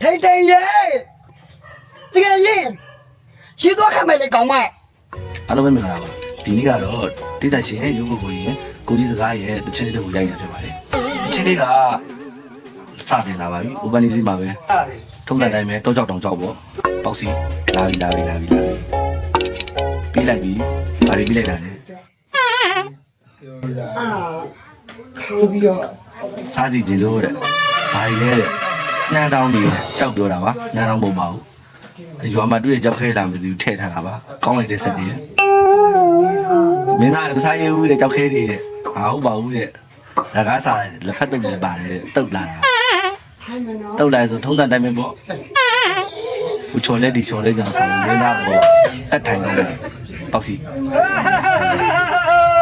ထိန်ထိန်ရေတကယ်ရင်ရှင်းသွားခံမယ်လေကောင်းမအားလုံးပဲမင်္ဂလာပါဒီနေ့ကတော့ဒေသရှင်ရုပ်ကိုကိုရင်ကိုကြီးစကားရဲ့တချင်းလေးတစ်ခုရိုက်ရဖြစ်ပါတယ်တချင်းလေးကစတင်လာပါပြီ open စီမှာပဲထုံးတဲ့တိုင်းပဲတောကြောက်တောင်ကြောက်ပေါ့ပေါက်စီလာပြီလာပြီလာပြီလာပြီပြီးလိုက်ပြီဘာတွေပြီးလိုက်တာလဲအာခိုးပြီးတော့စားစီခြင်းလို့တဲ့ဘာတွေလဲတဲ့ နှမ်းတောင်းကြီးရှောက်ပြောတာပါနှမ်းတောင်းပုံပါဘူးရွာမှာတွေ့တဲ့ကြောက်ခဲလာမသိဘူးထည့်ထားတာပါကောင်းလိုက်တဲ့စက်တွေမင်းသားလည်းမစားရဘူးတဲ့ကြောက်ခဲတွေတဲ့ဟာဟုတ်ပါဘူးတဲ့ဒါကားစားလက်ဖက်တုပ်လည်းပါတယ်တဲ့တုပ်လာတာထိုင်မနော်တုတ်လိုက်ဆိုထုံးတန်တိုင်းပဲပေါ့ဦးချော်လက်ဒီချော်လက်ကြောင့်ဆိုရင်မင်းသားပေါ့တက်ထိုင်တော့တယ်တောက်စီ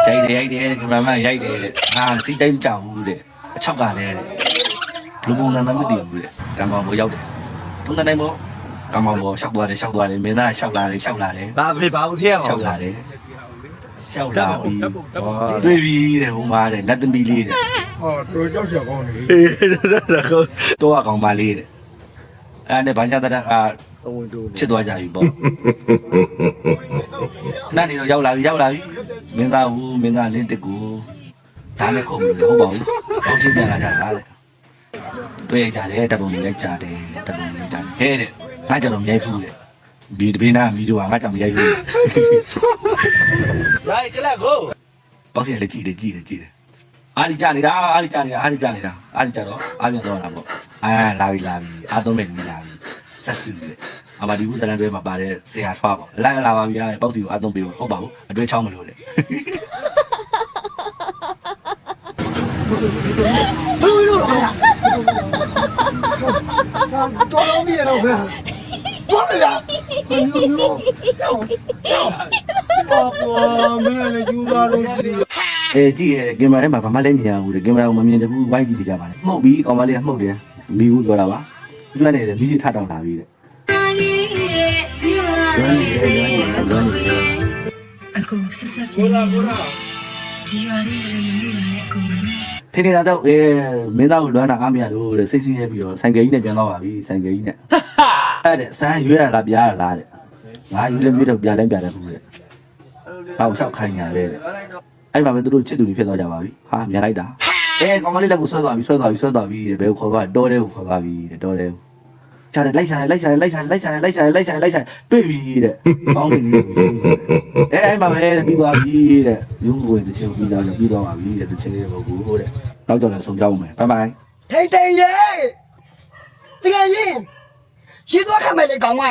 ရိုက်တယ်ရိုက်တယ်ကင်မရာမန်ရိုက်တယ်တဲ့ဟာစီတိုင်းမကြောက်ဘူးတဲ့အချောက်ကလည်းတဲ့ လူပုံစံမှမသိဘူးတဲ့ကံပေါင်းပေါ်ရောက်တယ်ပုံစံတိုင်းပေါ်ကံပေါင်းပေါ်ရှောက်သွားတယ်ရှောက်သွားတယ်မင်းသားရှောက်လာတယ်ရှောက်လာတယ်ဘာဖြစ်ဘာဖြစ်ရမှာရှောက်လာတယ်ရှောက်လာပြီးတွေ့ပြီတဲ့ဟိုမှာတဲ့လက်သမီးလေးတဲ့ဟောတို့ကြောက်ရကောင်းနေအေးဒါကတော့တော့ကောင်ပါလေးတဲ့အဲ့ဒါနဲ့ဘာညာတရကချစ်သွားကြပြီပေါ့နားနေတော့ရောက်လာပြီရောက်လာပြီမင်းသားဟူမင်းသားလင်းတစ်ကိုဒါနဲ့ခုံမလို့ဟုတ်ပါဘူးအောင်ရှင်းပြန်လာကြတာလေ တွေ့ကြတယ်တပုံလေးလိုက်ကြတယ်တပုံလေးကြတယ်ဟဲ့တဲ့ငါကြောင့်မြိုက်ဖူးတဲ့ဘီတပင်းနာမီတို့ကငါကြောင့်မြိုက်ဖူးရိုက်ကလကိုပေါ့စီလည်းကြည့်တယ်ကြည့်တယ်ကြည့်တယ်အားဒီကြနေတာအားဒီကြနေတာအားဒီကြနေတာအားဒီကြတော့အားပြန်တော့တာပေါ့အာလာပြီလာပြီအားသုံးမဲ့လူလာပြီဆက်စုတယ်အမဒီဘူးစရန်တွေမှာပါတဲ့ဆရာထွားပေါ့လာလာပါပြီအားပေါ့စီကိုအားသုံးပေးဖို့ဟုတ်ပါဘူးအတွဲချောင်းမလို့လေဘူးလို့ဟာ တော်တော်ကြီးရတော့ဗျာတော်ပြီလားဘယ်လိုမျိုးတော့တော့မင်းလည်းယူပါလို့ရှိတယ်အဲကြည့်ရဲကင်မရာထဲမှာဘာမှလည်းမမြင်ဘူးလေကင်မရာကမမြင်တဲ့ဘူးဝိုင်းကြည့်ကြပါလေမှုတ်ပြီးကောင်မလေးကမှုတ်တယ်မီးဘူးပြောတာပါသူကနေလည်းမီးထထောင်လာပြီတဲ့အခုဆက်ဆက်ပြေးလာပါဒီရလေးလည်းမမြင်နိုင်တဲ့ကောင်မလေး ထင်းထင်းသားတော့အဲမင်းသားကိုလွမ်းတာအားမရလို့တဲ့စိတ်ဆင်းရဲပြီးတော့ဆိုင်ကယ်ကြီးနဲ့ပြန်တော့ပါပြီဆိုင်ကယ်ကြီးနဲ့အဲ့တဲ့ဆန်းရွေးရလားပြားရလားတဲ့ငါယူလည်းမြေတော့ပြားလည်းပြားတယ်ဘူးတဲ့ဟောက်လျှောက်ခိုင်းညာလေတဲ့အဲ့မှာပဲသူတို့ချစ်သူတွေဖြစ်သွားကြပါပြီဟာမြန်လိုက်တာအဲကောင်မလေးလက်ကိုဆွဲသွားပြီဆွဲသွားပြီဆွဲသွားပြီတဲ့ဘယ်ကိုခေါ်သွားတော်တဲ့ကိုခေါ်သွားပြီတဲ့တော်တဲ့ ချာတယ်လိုက်ရှာတယ်လိုက်ရှာတယ်လိုက်ရှာတယ်လိုက်ရှာတယ်လိုက်ရှာတယ်လိုက်ရှာတယ်လိုက်ရှာတွေ့ပြီတဲ့ပေါင်းနေနေပြီအဲအဲ့မှာပဲပြီးသွားပြီတဲ့ရုံးကိုတချင်းပြီးသွားပြီးသွားပါပြီတဲ့တချင်းလေးမဟုတ်ဘူးတဲ့နောက်ကြော်လည်းဆုံးကြောင်းမယ်ဘိုင်ဘိုင်ထိန်ထိန်ရေတကယ်ရင်ရှင်းသွားခံမယ်လေကောင်းမ